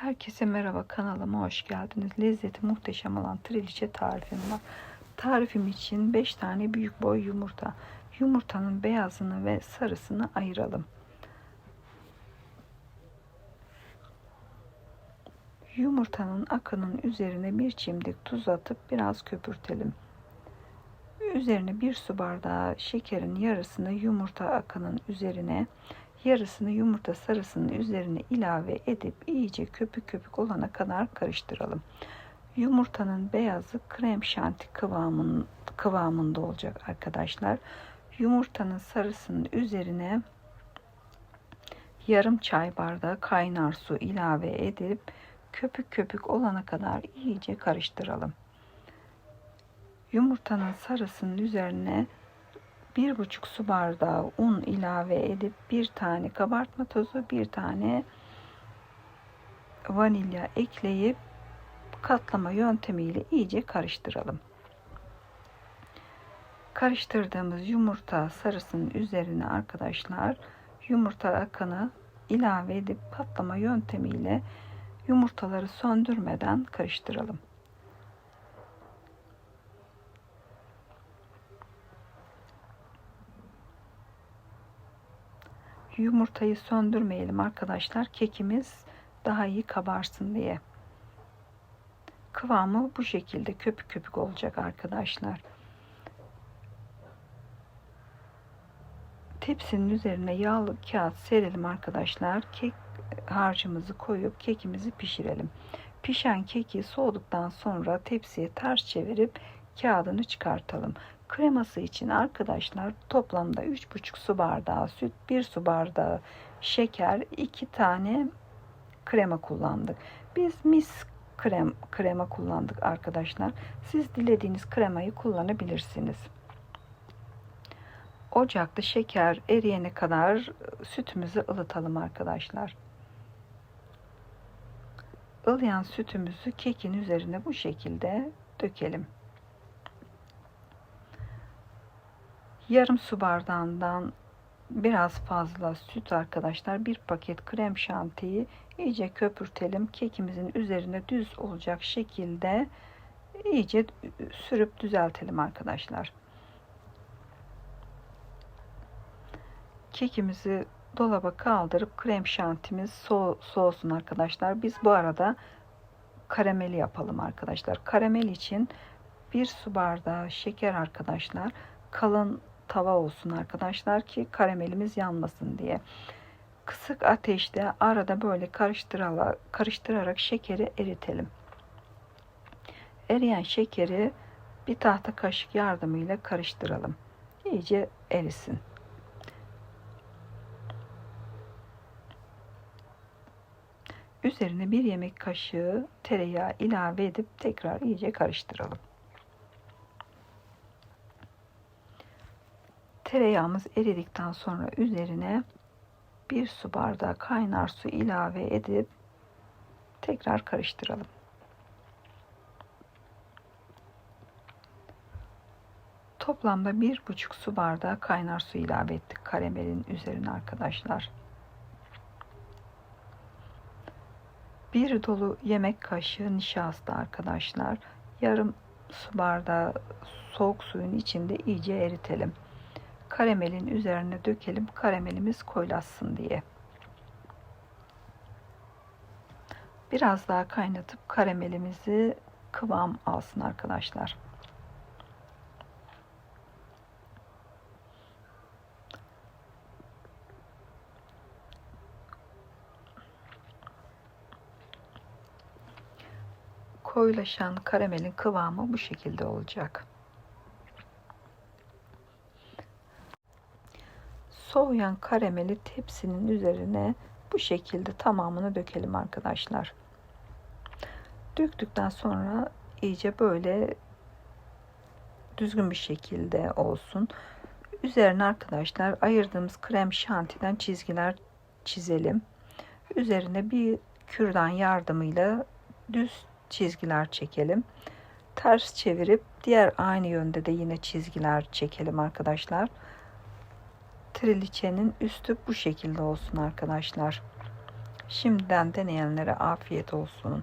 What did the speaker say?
Herkese merhaba kanalıma hoş geldiniz. Lezzeti muhteşem olan triliçe tarifim var. Tarifim için 5 tane büyük boy yumurta. Yumurtanın beyazını ve sarısını ayıralım. Yumurtanın akının üzerine bir çimdik tuz atıp biraz köpürtelim. Üzerine bir su bardağı şekerin yarısını yumurta akının üzerine yarısını yumurta sarısının üzerine ilave edip iyice köpük köpük olana kadar karıştıralım. Yumurtanın beyazı krem şanti kıvamın, kıvamında olacak arkadaşlar. Yumurtanın sarısının üzerine yarım çay bardağı kaynar su ilave edip köpük köpük olana kadar iyice karıştıralım. Yumurtanın sarısının üzerine bir buçuk su bardağı un ilave edip bir tane kabartma tozu bir tane vanilya ekleyip katlama yöntemiyle iyice karıştıralım. Karıştırdığımız yumurta sarısının üzerine arkadaşlar yumurta akını ilave edip patlama yöntemiyle yumurtaları söndürmeden karıştıralım. Yumurtayı söndürmeyelim arkadaşlar. Kekimiz daha iyi kabarsın diye. Kıvamı bu şekilde köpük köpük olacak arkadaşlar. Tepsinin üzerine yağlı kağıt serelim arkadaşlar. Kek harcımızı koyup kekimizi pişirelim. Pişen keki soğuduktan sonra tepsiye ters çevirip kağıdını çıkartalım. Kreması için arkadaşlar toplamda 3,5 su bardağı süt, 1 su bardağı şeker, 2 tane krema kullandık. Biz mis krem krema kullandık arkadaşlar. Siz dilediğiniz kremayı kullanabilirsiniz. Ocakta şeker eriyene kadar sütümüzü ılıtalım arkadaşlar. Ilıyan sütümüzü kekin üzerine bu şekilde dökelim. Yarım su bardağından biraz fazla süt arkadaşlar. Bir paket krem şantiyi. İyice köpürtelim. Kekimizin üzerine düz olacak şekilde iyice sürüp düzeltelim arkadaşlar. Kekimizi dolaba kaldırıp krem şantimiz so soğusun arkadaşlar. Biz bu arada karameli yapalım arkadaşlar. Karamel için bir su bardağı şeker arkadaşlar. Kalın tava olsun arkadaşlar ki karamelimiz yanmasın diye. Kısık ateşte arada böyle karıştırarak, şekeri eritelim. Eriyen şekeri bir tahta kaşık yardımıyla karıştıralım. İyice erisin. Üzerine bir yemek kaşığı tereyağı ilave edip tekrar iyice karıştıralım. Tereyağımız eridikten sonra üzerine bir su bardağı kaynar su ilave edip tekrar karıştıralım. Toplamda bir buçuk su bardağı kaynar su ilave ettik karamelin üzerine arkadaşlar. Bir dolu yemek kaşığı nişasta arkadaşlar. Yarım su bardağı soğuk suyun içinde iyice eritelim karamelin üzerine dökelim. Karamelimiz koyulasın diye. Biraz daha kaynatıp karamelimizi kıvam alsın arkadaşlar. Koyulaşan karamelin kıvamı bu şekilde olacak. Soğuyan karameli tepsinin üzerine bu şekilde tamamını dökelim arkadaşlar. Döktükten sonra iyice böyle düzgün bir şekilde olsun. Üzerine arkadaşlar ayırdığımız krem şantiden çizgiler çizelim. Üzerine bir kürdan yardımıyla düz çizgiler çekelim. Ters çevirip diğer aynı yönde de yine çizgiler çekelim arkadaşlar triliçenin üstü bu şekilde olsun arkadaşlar. Şimdiden deneyenlere afiyet olsun.